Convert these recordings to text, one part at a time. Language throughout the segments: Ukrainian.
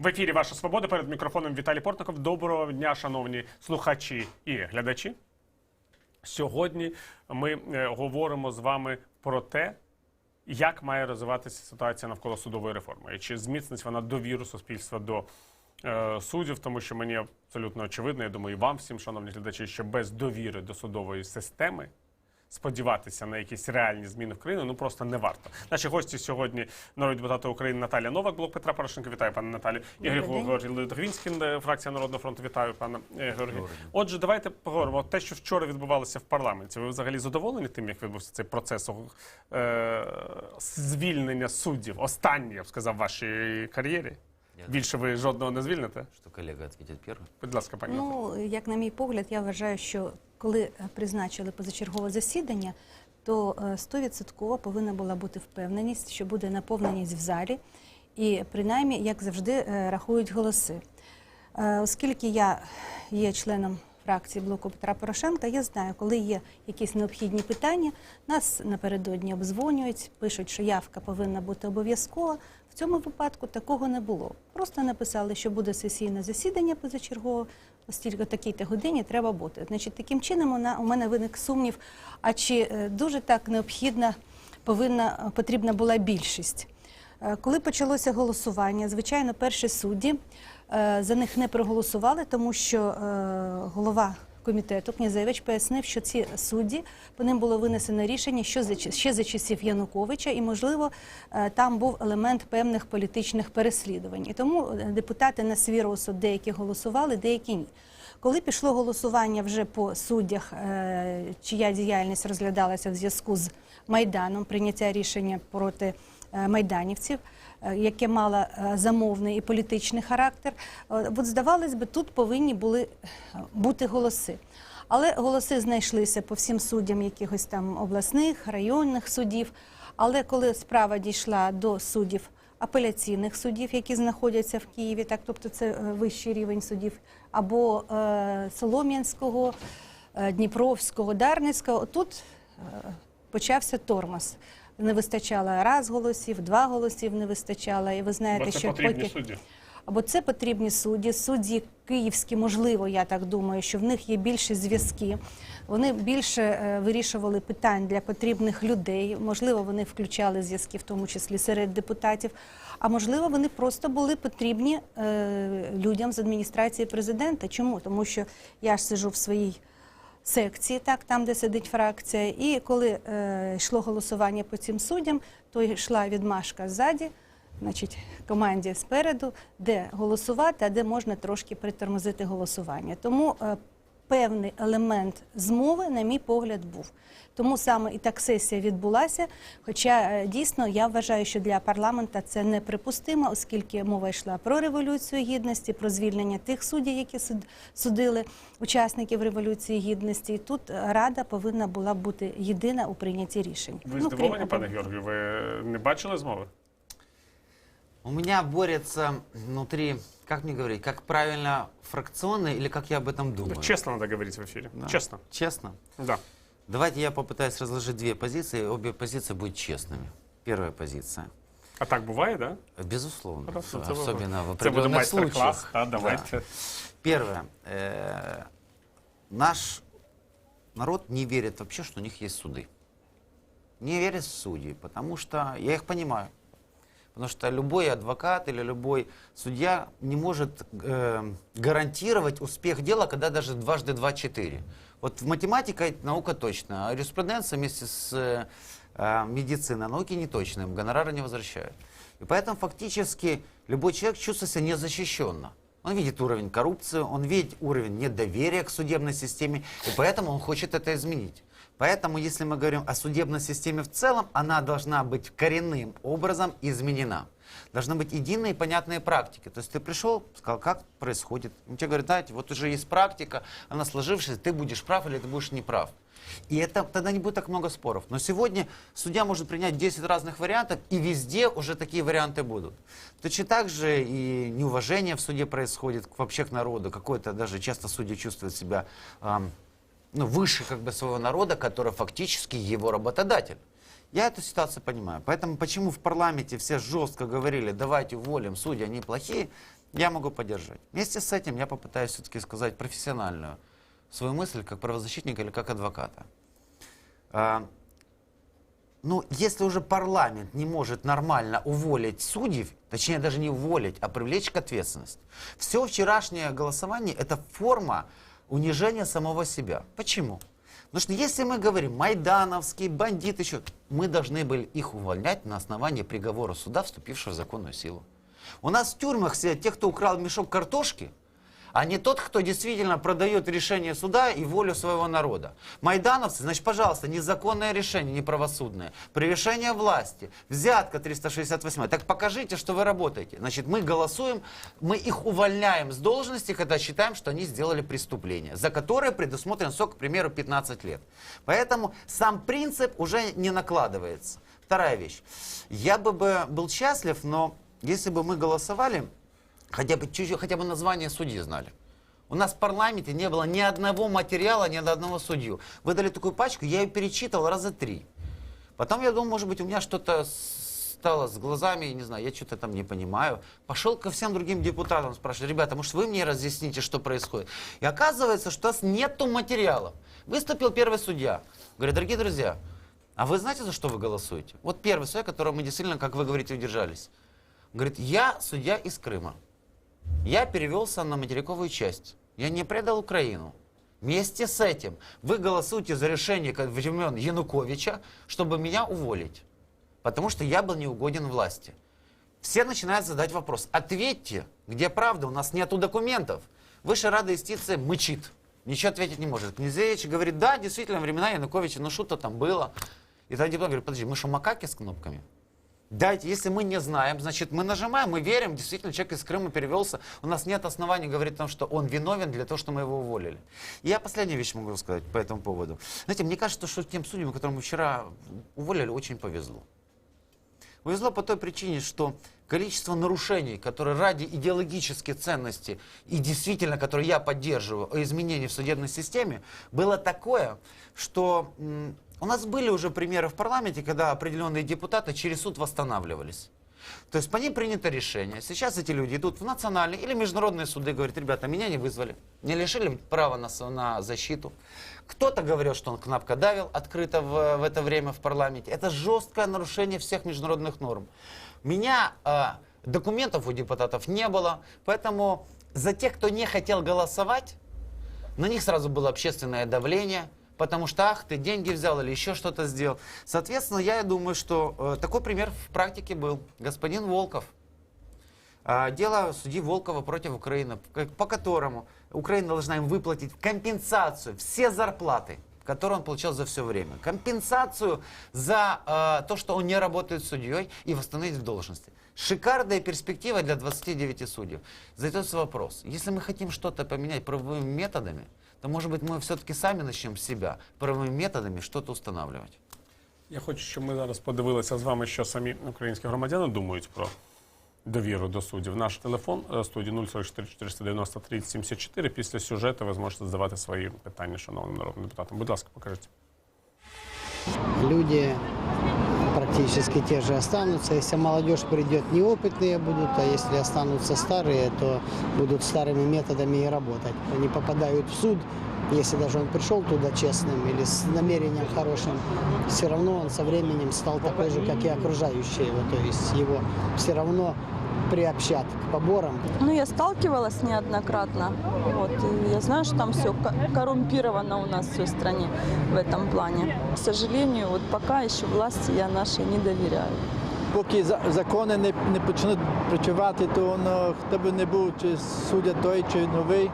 В ефірі Ваша Свобода перед мікрофоном Віталій Портников. Доброго дня, шановні слухачі і глядачі. Сьогодні ми е, говоримо з вами про те, як має розвиватися ситуація навколо судової реформи, і чи зміцнить вона довіру суспільства до е, суддів, тому що мені абсолютно очевидно, я думаю, і вам всім, шановні глядачі, що без довіри до судової системи сподіватися на якісь реальні зміни в країну ну просто не варто. Наші гості сьогодні народні депутати України Наталія Новак, блок Петра Порошенка. Вітаю, пане Наталі. Ігор день. Георгій Литвинський, е, фракція Народного фронту. Вітаю, пане е, Отже, давайте поговоримо. Те, що вчора відбувалося в парламенті. Ви взагалі задоволені тим, як відбувся цей процес е, звільнення суддів? Останній, я б сказав, в вашій кар'єрі. Більше ви жодного не звільните? Що колега відповідає первый? Будь ласка, пані. Ну, як на мій погляд, я вважаю, що коли е, призначили позачергове засідання, то е, стовідсотково повинна була бути впевненість, що буде наповненість в залі, і принаймні, як завжди, е, рахують голоси. Е, Оскільки я є членом фракції блоку Петра Порошенка, я знаю, коли є якісь необхідні питання, нас напередодні обдзвонюють, пишуть, що явка повинна бути обов'язкова. В цьому випадку такого не було. Просто написали, що буде сесійне засідання позачергове, оскільки такій-то годині треба бути. Значить, таким чином вона, у мене виник сумнів, а чи е, дуже так необхідна повинна потрібна була більшість. Е, Коли почалося голосування, звичайно, перші судді за них не проголосували, тому що е, голова комітету Князевич пояснив, що ці судді по ним було винесено рішення що ще за часів Януковича, і можливо е, там був елемент певних політичних переслідувань. І тому е, депутати на свій розсуд деякі голосували, деякі ні. Коли пішло голосування вже по суддях, е, чия діяльність розглядалася в зв'язку з майданом, прийняття рішення проти е, майданівців, е, яке мало е, замовний і політичний характер, е, от здавалось би, тут повинні були е, бути голоси. Але голоси знайшлися по всім суддям якихось там обласних, районних судів. Але коли справа дійшла до суддів апеляційних судів, які знаходяться в Києві, так тобто це е, вищий рівень судів, або е, Солом'янського, е, Дніпровського, Дарницького, тут е, почався тормоз. Не вистачало раз голосів, два голосів не вистачало. І ви знаєте, Бо це що потрібні поки судді. або це потрібні судді. Судді київські, можливо, я так думаю, що в них є більше зв'язки. Вони більше е, вирішували питань для потрібних людей. Можливо, вони включали зв'язки, в тому числі серед депутатів. А можливо, вони просто були потрібні е, людям з адміністрації президента. Чому? Тому що я ж сижу в своїй секції, так там, де сидить фракція. І коли е, йшло голосування по цим суддям, то йшла відмашка ззаді, значить, команді спереду, де голосувати, а де можна трошки притормозити голосування. Тому е, певний елемент змови, на мій погляд, був. Тому саме і так сесія відбулася. Хоча е, дійсно я вважаю, що для парламента це неприпустимо, оскільки мова йшла про революцію гідності, про звільнення тих суддів, які суд- судили учасників революції гідності. І тут рада повинна була бути єдина у прийнятті рішень. Ви Ну, здивовані, крім- пане Георгію? Ви не бачили змови? У меня борется внутри, как мне говорить, как правильно фракционный или как я об этом думаю? Чесно треба говорити в ефірі. Да. Чесно. Честно? Да. Давайте я попытаюсь разложить две позиции, обе позиции будут честными. Первая позиция. А так буває, да? Безусловно. Хорошо, це ви- особенно в Це буде определенных майстер-клас. случаях. Та, давайте. Да. Первое. Э, Наш народ не верит вообще, что у них есть суды. Не верит в судьи, потому что я их понимаю. Потому что любой адвокат или любой судья не может э, гарантировать успех дела, когда даже дважды два четыре. Вот в математика это наука точная, а юриспруденция вместе с э, э, медициной науки не точные, гонорары не возвращают. И поэтому фактически любой человек чувствует себя незащищенно. Он видит уровень коррупции, он видит уровень недоверия к судебной системе, и поэтому он хочет это изменить. Поэтому, если мы говорим о судебной системе в целом, она должна быть коренным образом изменена. Должны быть единые и понятные практики. То есть ты пришел, сказал, как происходит. Он тебе говорит, знаете, вот уже есть практика, она сложившаяся, ты будешь прав или ты будешь неправ. И это тогда не будет так много споров. Но сегодня судья может принять 10 разных вариантов, и везде уже такие варианты будут. Точно так же и неуважение в суде происходит вообще к народу. Какое-то даже часто судьи чувствуют себя ам, ну, выше как бы своего народа, который фактически его работодатель. Я эту ситуацию понимаю. Поэтому почему в парламенте все жестко говорили, давайте уволим судьи, они плохие, я могу поддержать. Вместе с этим я попытаюсь все-таки сказать профессиональную свою мысль как правозащитника или как адвоката. А, ну, если уже парламент не может нормально уволить судей, точнее даже не уволить, а привлечь к ответственности, все вчерашнее голосование – это форма унижения самого себя. Почему? Потому что если мы говорим майдановские, бандиты еще, мы должны были их увольнять на основании приговора суда, вступившего в законную силу. У нас в тюрьмах сидят те, кто украл мешок картошки, а не тот, кто действительно продает решение суда и волю своего народа. Майдановцы, значит, пожалуйста, незаконное решение, неправосудное, превышение власти, взятка 368. Так покажите, что вы работаете. Значит, мы голосуем, мы их увольняем с должности, когда считаем, что они сделали преступление, за которое предусмотрен срок, к примеру, 15 лет. Поэтому сам принцип уже не накладывается. Вторая вещь. Я бы, бы был счастлив, но если бы мы голосовали, хотя бы чуть-чуть, хотя бы название судьи знали. У нас в парламенте не было ни одного материала, ни одного судью. Выдали такую пачку, я ее перечитывал раза три. Потом я думал, может быть, у меня что-то стало с глазами, не знаю, я что-то там не понимаю. Пошел ко всем другим депутатам, спрашиваю, ребята, может, вы мне разъясните, что происходит? И оказывается, что у нас нету материалов. Выступил первый судья. Говорит, дорогие друзья, а вы знаете, за что вы голосуете? Вот первый судья, которого мы действительно, как вы говорите, удержались. Говорит, я судья из Крыма. Я перевелся на материковую часть. Я не предал Украину. Вместе с этим вы голосуете за решение времен Януковича, чтобы меня уволить. Потому что я был неугоден власти. Все начинают задать вопрос. Ответьте, где правда, у нас нету документов. Высшая Рада юстиции мычит. Ничего ответить не может. Князевич говорит, да, действительно, времена Януковича, ну что-то там было. И тогда депутат говорит, подожди, мы что, макаки с кнопками? Дайте, если мы не знаем, значит, мы нажимаем, мы верим, действительно, человек из Крыма перевелся. У нас нет оснований говорить о том, что он виновен для того, что мы его уволили. И я последнюю вещь могу сказать по этому поводу. Знаете, мне кажется, что тем судьям, которым вчера уволили, очень повезло. Повезло по той причине, что количество нарушений, которые ради идеологических ценностей и действительно, которые я поддерживаю, о изменении в судебной системе, было такое, что у нас были уже примеры в парламенте, когда определенные депутаты через суд восстанавливались. То есть по ним принято решение. Сейчас эти люди идут в национальные или международные суды, говорят, ребята, меня не вызвали, не лишили права на, на защиту. Кто-то говорил, что он кнопкодавил открыто в, в это время в парламенте. Это жесткое нарушение всех международных норм. Меня э, документов у депутатов не было, поэтому за тех, кто не хотел голосовать, на них сразу было общественное давление, потому что, ах, ты деньги взял или еще что-то сделал. Соответственно, я думаю, что э, такой пример в практике был. Господин Волков. А, Дело судьи Волкова против Украины, по которому Украина должна им выплатить компенсацию, все зарплаты, которые он получал за все время. Компенсацию за э, то, что он не работает судьей и восстановить в должности. Шикарная перспектива для 29 судей. Задается вопрос, если мы хотим что-то поменять правовыми методами, то, может быть, мы все-таки сами начнем с себя правовыми методами что-то устанавливать. Я хочу, щоб ми зараз подивилися з вами, що самі українські громадяни думають про довіру до суддів. Наш телефон е, студії 044 490 30 74. Після сюжету ви зможете задавати свої питання шановним народним депутатам. Будь ласка, покажіть. люди практически те же останутся. Если молодежь придет, неопытные будут, а если останутся старые, то будут старыми методами и работать. Они попадают в суд, если даже он пришел туда честным или с намерением хорошим, все равно он со временем стал такой же, как и окружающие его. То есть его все равно приобщат к поборам, Ну, я сталкивалась неоднократно. Вот, и я знаю, что там все коррумпировано у нас в стране в этом плане. К сожалению, вот пока еще власти я нашей не доверяю. Поки закони не, не почнуть працювати, то воно, хто би не був, чи суддя той, чи новий,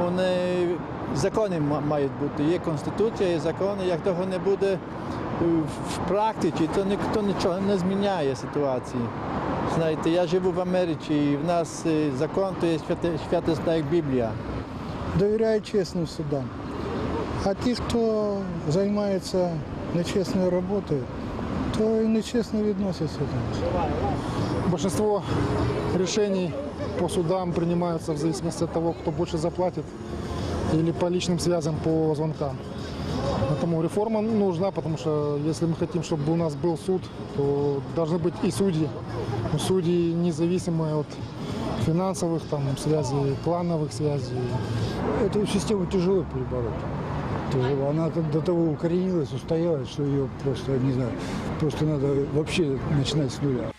вони закони мають бути. Є конституція, є закони. Як того не буде е, в практиці, то ніхто нічого не зміняє ситуації. Знаєте, я живу в Америці, і в нас е, закон то є святе, святосна як Біблія. довіряю чесним судам. А ті, хто займається нечесною роботою, то і нечесно відносяться до нас. Большинство решений по судам принимаются в зависимости от того, кто больше заплатит или по личным связям по звонкам. Поэтому реформа нужна, потому что если мы хотим, чтобы у нас был суд, то должны быть и судьи. Но Судьи независимые от финансовых там связей, клановых связей. Эту систему тяжело перебороть. Тяжело. Она как до того укоренилась, устоялась, что ее просто, не знаю, просто надо вообще начинать с нуля.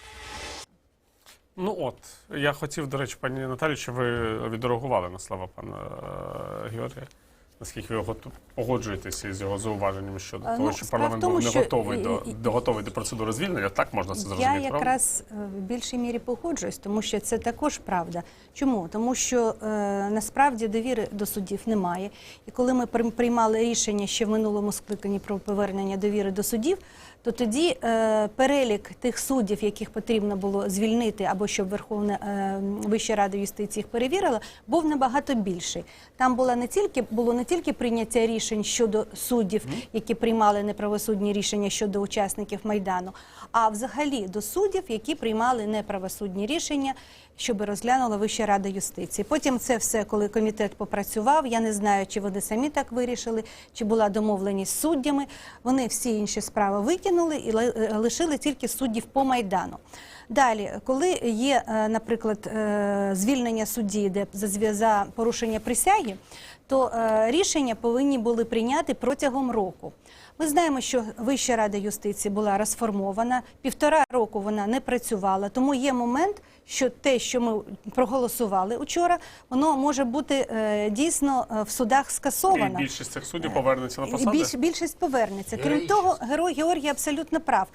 Ну от, я хотів, до речі, пані Наталю, що ви відреагували на слова пана е, Георгія. Наскільки ви погоджуєтеся з його зауваженнями щодо ну, того, що парламент тому, був не готовий що... до, до готовий до процедури звільнення, так можна це зрозуміти, Я якраз е, в більшій мірі погоджуюсь, тому що це також правда. Чому? Тому що е, насправді довіри до суддів немає. І коли ми прийм- приймали рішення ще в минулому скликанні про повернення довіри до суддів, то тоді е, перелік тих суддів, яких потрібно було звільнити, або щоб Верховна е, Вища Рада юстиції їх перевірила, був набагато більший. Там була не тільки було не тільки прийняття рішень щодо суддів, які приймали неправосудні рішення щодо учасників майдану, а взагалі до суддів, які приймали неправосудні рішення, щоб розглянула Вища Рада юстиції. Потім це все, коли комітет попрацював. Я не знаю, чи вони самі так вирішили, чи була домовленість з суддями. Вони всі інші справи викинули і ли- е, лишили тільки суддів по майдану. Далі, коли є, е, наприклад, е, звільнення судді, де за порушення присяги, то рішення повинні були прийняти протягом року. Ми знаємо, що Вища рада юстиції була розформована, півтора року вона не працювала, тому є момент, що те, що ми проголосували учора, воно може бути е, дійсно е, в судах І більшість цих суддів повернеться на І посади. Більш, більшість повернеться. Крім того, герой Георгій абсолютно прав.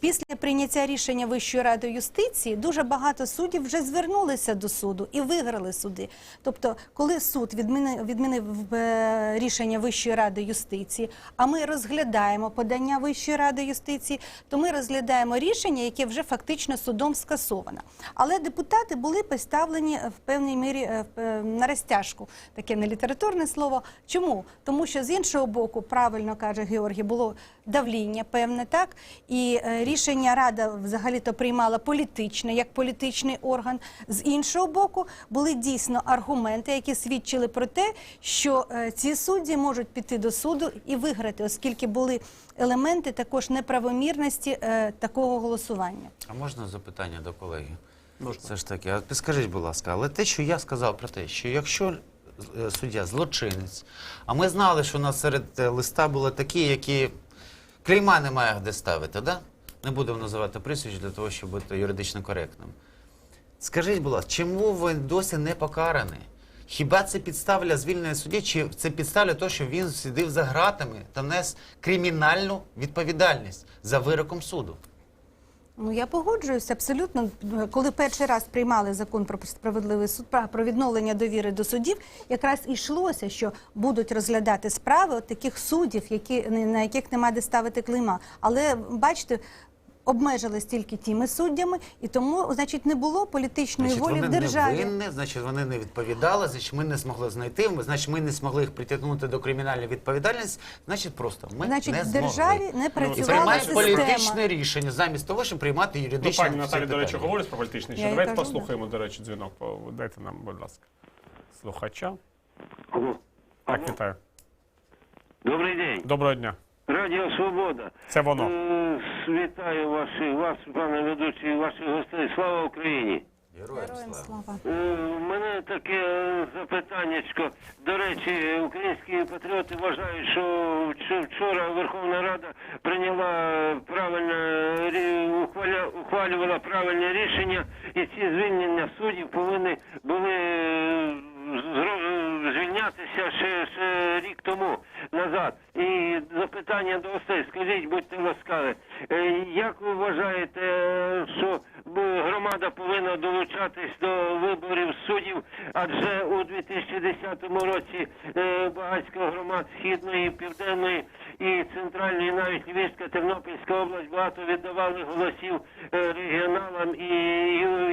Після прийняття рішення Вищої ради юстиції дуже багато суддів вже звернулися до суду і виграли суди. Тобто, коли суд відмінив, відмінив е, рішення Вищої ради юстиції, а ми розглядаємо подання Вищої ради юстиції, то ми розглядаємо рішення, яке вже фактично судом скасовано. Але депутати були поставлені в певній мірі е, е, на розтяжку. Таке не літературне слово. Чому? Тому що з іншого боку, правильно каже Георгій, було давління певне, так і е, рішення рада взагалі то приймала політичне, як політичний орган. З іншого боку, були дійсно аргументи, які свідчили про те, що е, ці судді можуть піти до суду і виграти, оскільки були елементи також неправомірності е, такого голосування. А можна запитання до колеги? Все ж таки, а підскажіть, будь ласка, але те, що я сказав про те, що якщо е, суддя злочинець, а ми знали, що у нас серед е, листа були такі, які клейма немає де ставити, да? Не будемо називати прізвищ для того, щоб бути юридично коректним. Скажіть, будь ласка, чому він досі не покараний? Хіба це підстава для звільнення судді, чи це підстава для того, що він сидів за ґратами та нес кримінальну відповідальність за вироком суду? Ну я погоджуюся абсолютно. Коли перший раз приймали закон про справедливий суд про- відновлення довіри до судів, якраз і йшлося, що будуть розглядати справи от таких суддів, які на яких нема де ставити клейма. Але бачите. Обмежились тільки тими суддями, і тому, значить, не було політичної Значить, волі вони в державі. не винні, значить, вони не відповідали, значить, ми не змогли знайти, ми- значить, ми не змогли їх притягнути до кримінальної відповідальності, значить, просто ми Значить, не в змогли. державі не І працювала приймають система. політичне рішення замість того, щоб приймати Ну, юридичне пані Наталі, до речі, говорить про політичний Я що. їй Давайте кажу, послухаємо, до речі, дзвінок. Дайте нам, будь ласка, слухача. Алло. Так, вітаю. Добрий день. Доброго дня. Радіо Свобода. Це воно. Е, Вітаю ваші, вас, пане ведучий, і ваших гостей. Слава Україні! Героям слава. слава. Е, У мене таке запитаннячко. До речі, українські патріоти вважають, що вчора Верховна Рада прийняла правильне ухвалювала правильне рішення, і ці звільнення суддів повинні були е, звільнятися ще, ще рік тому назад. І запитання до гостей, скажіть, будьте ласкаві, е, як ви вважаєте, е, що громада повинна долучатись до виборів суддів, адже у 2010 році багатська громад східної, південної і центральної, навіть Львівська, Тернопільська область багато віддавали голосів е, регіоналам і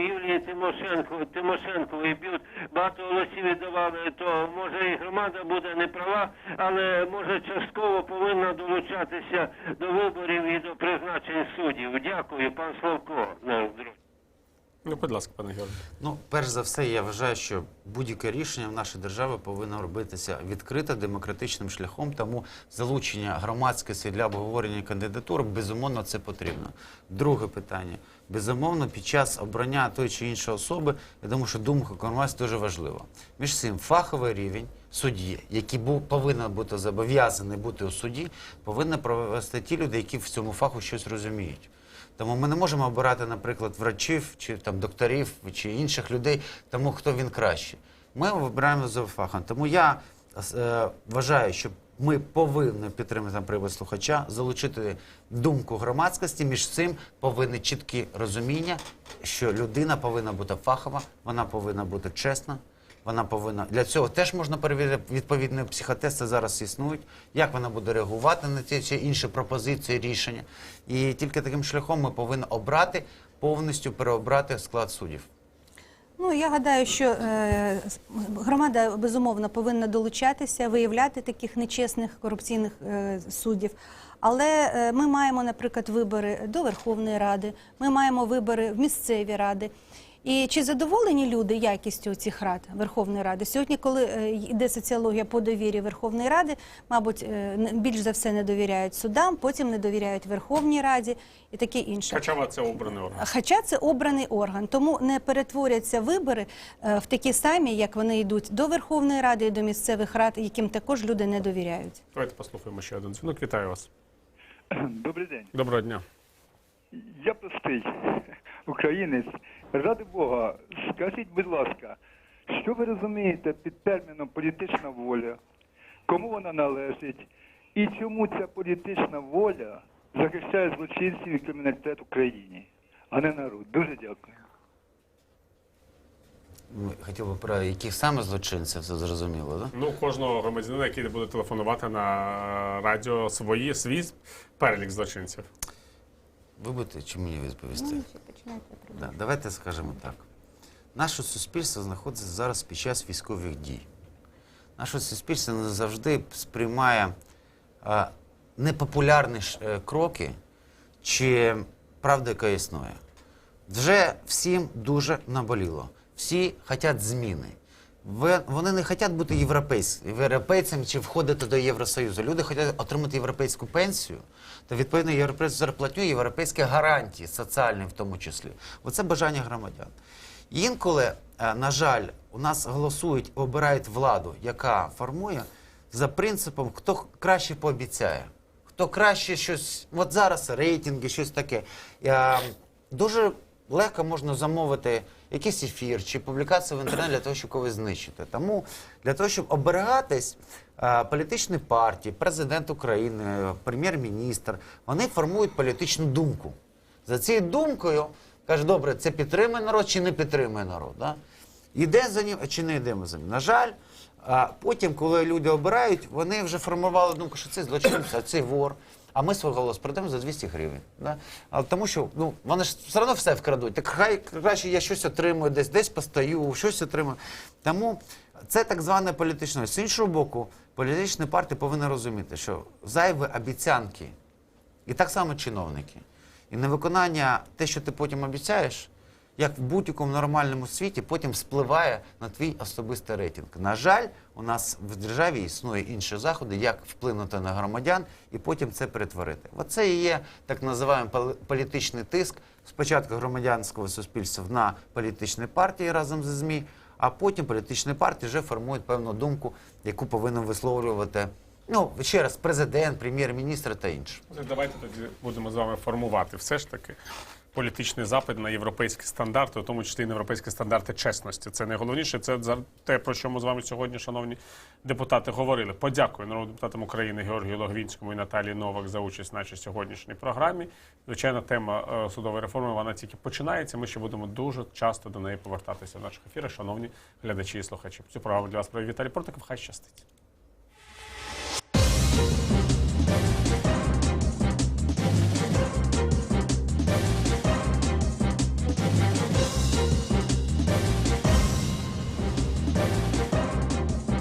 Юлії Тимошенко, Тимошенкової б'ють багато голосів віддавали, то може і громада буде не права, але може частково повинна долучатися до виборів і до призначень суддів. Дякую, пан Славко. Ну, будь ласка, пане Георгію. Ну, перш за все, я вважаю, що будь-яке рішення в нашій державі повинно робитися відкрито демократичним шляхом. Тому залучення громадськості для обговорення кандидатур безумовно це потрібно. Друге питання: безумовно, під час обрання тої чи іншої особи, я думаю, що думка громадськості дуже важлива. Між цим фаховий рівень судді, який був повинен бути зобов'язаний бути у суді, повинні провести ті люди, які в цьому фаху щось розуміють. Тому ми не можемо обирати, наприклад, врачів чи там докторів чи інших людей, тому хто він краще. Ми вибираємо за фахом. Тому я е, вважаю, що ми повинні підтримати привод слухача, залучити думку громадськості. Між цим повинні чіткі розуміння, що людина повинна бути фахова, вона повинна бути чесна. Вона повинна для цього теж можна перевірити відповідні психотести зараз існують. Як вона буде реагувати на ті чи інші пропозиції, рішення, і тільки таким шляхом ми повинні обрати повністю переобрати склад суддів. Ну я гадаю, що е, громада безумовно повинна долучатися, виявляти таких нечесних корупційних е, суддів. Але е, ми маємо, наприклад, вибори до Верховної Ради, ми маємо вибори в місцеві ради. І чи задоволені люди якістю цих рад Верховної Ради? Сьогодні, коли е, йде соціологія по довірі Верховної Ради, мабуть, е, не- більш за все не довіряють судам, потім не довіряють Верховній Раді і таке інше. Качава це обраний орган. Хоча це обраний орган, тому не перетворяться вибори е, в такі самі, як вони йдуть до Верховної Ради і до місцевих рад, яким також люди не довіряють. Давайте послухаємо ще один дзвінок. Вітаю вас. Добрий день. Доброго дня. Я простий українець. Ради Бога, скажіть, будь ласка, що ви розумієте під терміном політична воля? Кому вона належить? І чому ця політична воля захищає злочинців і криміналітет в Україні, а не народ? Дуже дякую. Ми хотіли б про яких саме злочинців, це зрозуміло, так? Ну, кожного громадянина, який буде телефонувати на радіо свої, свій перелік злочинців. Ви будете чи мені відповісти? Да, давайте скажемо так. Наше суспільство знаходиться зараз під час військових дій. Наше суспільство не завжди сприймає а, непопулярні ж, е, кроки чи правду, яка існує. Вже всім дуже наболіло. Всі хочуть зміни. Вони не хочуть бути європейсь- європейцями чи входити до Євросоюзу. Люди хочуть отримати європейську пенсію та відповідно європейську зарплатню, європейські гарантії, соціальні в тому числі. Оце бажання громадян. Інколи, е, на жаль, у нас голосують, обирають владу, яка формує за принципом, хто краще пообіцяє, хто краще щось. От зараз рейтинги, щось таке. Е, Дуже легко можна замовити якийсь ефір чи публікацію в інтернеті для того, щоб когось знищити. Тому для того, щоб оберігатись, е, політичні партії, президент України, прем'єр-міністр, вони формують політичну думку. За цією думкою каже, добре, це підтримує народ чи не підтримує народ. Да? Іде за ним чи не йдемо за ним. На жаль, а потім, коли люди обирають, вони вже формували думку, що це злочинець, а це вор. А ми свій голос продаємо за 200 гривень. Да? Але тому що ну, вони ж все одно все вкрадуть. Так хай краще я щось отримую, десь десь постаю, щось отримую. Тому це так зване політичне. З іншого боку, політичні партії повинні розуміти, що зайві обіцянки і так само чиновники. І невиконання те, що ти потім обіцяєш, як в будь-якому нормальному світі, потім спливає на твій особистий рейтинг. На жаль, у нас в державі існує інші заходи, як вплинути на громадян і потім це перетворити. Оце і є так називаємо політичний тиск спочатку громадянського суспільства на політичні партії разом з ЗМІ, а потім політичні партії вже формують певну думку, яку повинен висловлювати. Ну, ще раз, президент, прем'єр-міністр та інше. Ну, Давайте тоді будемо з вами формувати все ж таки політичний запит на європейські стандарти, у тому числі на європейські стандарти чесності. Це найголовніше. Це за те, про що ми з вами сьогодні, шановні депутати, говорили. Подякую народним депутатам України Георгію Логвінському і Наталії Новак за участь в нашій сьогоднішній програмі. Звичайно, тема е, судової реформи вона тільки починається. Ми ще будемо дуже часто до неї повертатися в наших ефірах, шановні глядачі і слухачі. Цю програму для вас провів Віталій Портников. Хай щастить.